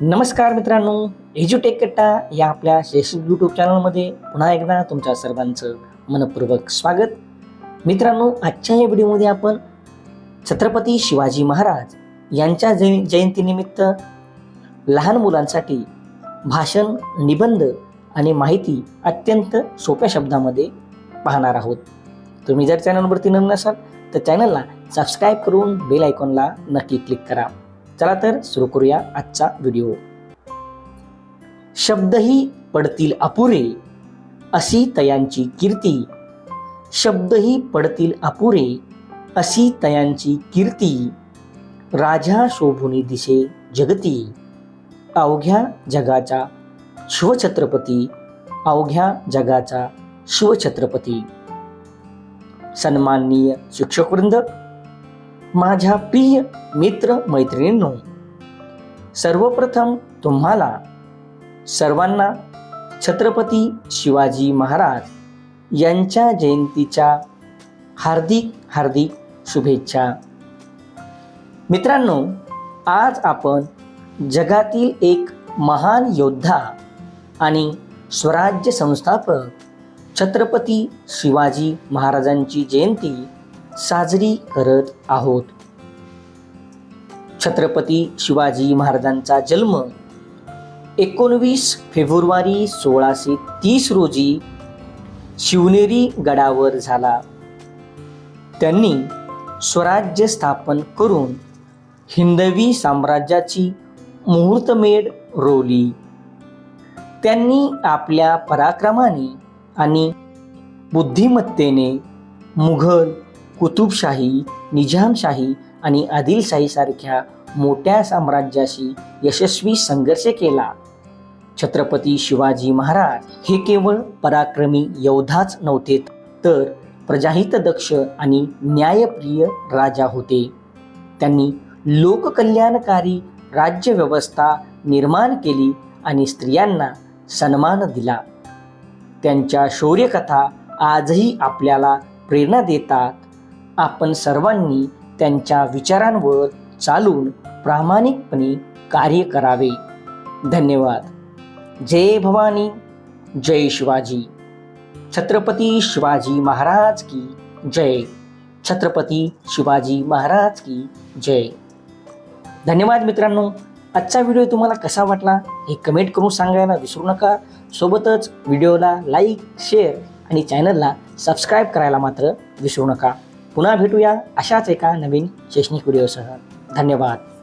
नमस्कार मित्रांनो एज्युटेक कट्टा या आपल्या शैक्षणिक यूट्यूब चॅनलमध्ये पुन्हा एकदा तुमच्या सर्वांचं मनपूर्वक स्वागत. मित्रांनो आजच्या या व्हिडिओमध्ये आपण छत्रपती शिवाजी महाराज यांच्या जय जयंतीनिमित्त लहान मुलांसाठी भाषण निबंध आणि माहिती अत्यंत सोप्या शब्दामध्ये पाहणार आहोत. तुम्ही जर चॅनलवरती नवीन नसाल तर चॅनलला सबस्क्राईब करून बेल आयकॉनला नक्की क्लिक करा. चला तर सुरू करूया आजचा व्हिडिओ शब्दही पडतील अपुरे अशी तयांची कीर्ती. शब्दही पडतील अपुरे अशी तयांची कीर्ती. राजा शोभुनी दिशे जगती. अवघ्या जगाचा शिवछत्रपती अवघ्या जगाचा शिवछत्रपती. सन्माननीय शिक्षकवृंद माझ्या प्रिय मित्र मैत्रिणींनो सर्वप्रथम तुम्हाला सर्वांना छत्रपती शिवाजी महाराज यांच्या जयंतीच्या हार्दिक हार्दिक शुभेच्छा. मित्रांनो आज आपण जगातील एक महान योद्धा आणि स्वराज्य संस्थापक छत्रपती शिवाजी महाराजांची जयंती साजरी करत आहोत. छत्रपती शिवाजी महाराजांचा जन्म एकोणवीस फेब्रुवारी सोळाशे तीस रोजी शिवनेरी गडावर झाला. त्यांनी स्वराज्य स्थापन करून हिंदवी साम्राज्याची मुहूर्तमेढ रोवली. त्यांनी आपल्या पराक्रमाने आणि बुद्धिमत्तेने मुघल कुतुबशाही निजामशाही आणि आदिलशाहीसारख्या मोठ्या साम्राज्याशी यशस्वी संघर्ष केला. छत्रपती शिवाजी महाराज हे केवळ पराक्रमी योद्धाच नव्हते तर प्रजाहित दक्ष आणि न्यायप्रिय राजा होते. त्यांनी लोककल्याणकारी राज्यव्यवस्था निर्माण केली आणि स्त्रियांना सन्मान दिला. त्यांच्या शौर्यकथा आजही आपल्याला प्रेरणा देतात. आपण सर्वांनी त्यांच्या विचारांवर चालून प्रामाणिकपणे कार्य करावे. धन्यवाद. जय भवानी. जय शिवाजी. छत्रपती शिवाजी महाराज की जय. छत्रपती शिवाजी महाराज की जय. धन्यवाद मित्रांनो. आजचा व्हिडिओ तुम्हाला कसा वाटला हे कमेंट करून सांगायला विसरू नका. सोबतच व्हिडिओला लाईक शेअर आणि चॅनलला सबस्क्राईब करायला मात्र विसरू नका. पुन्हा भेटूया अशाच एका नवीन शैक्षणिक व्हिडिओसह. धन्यवाद.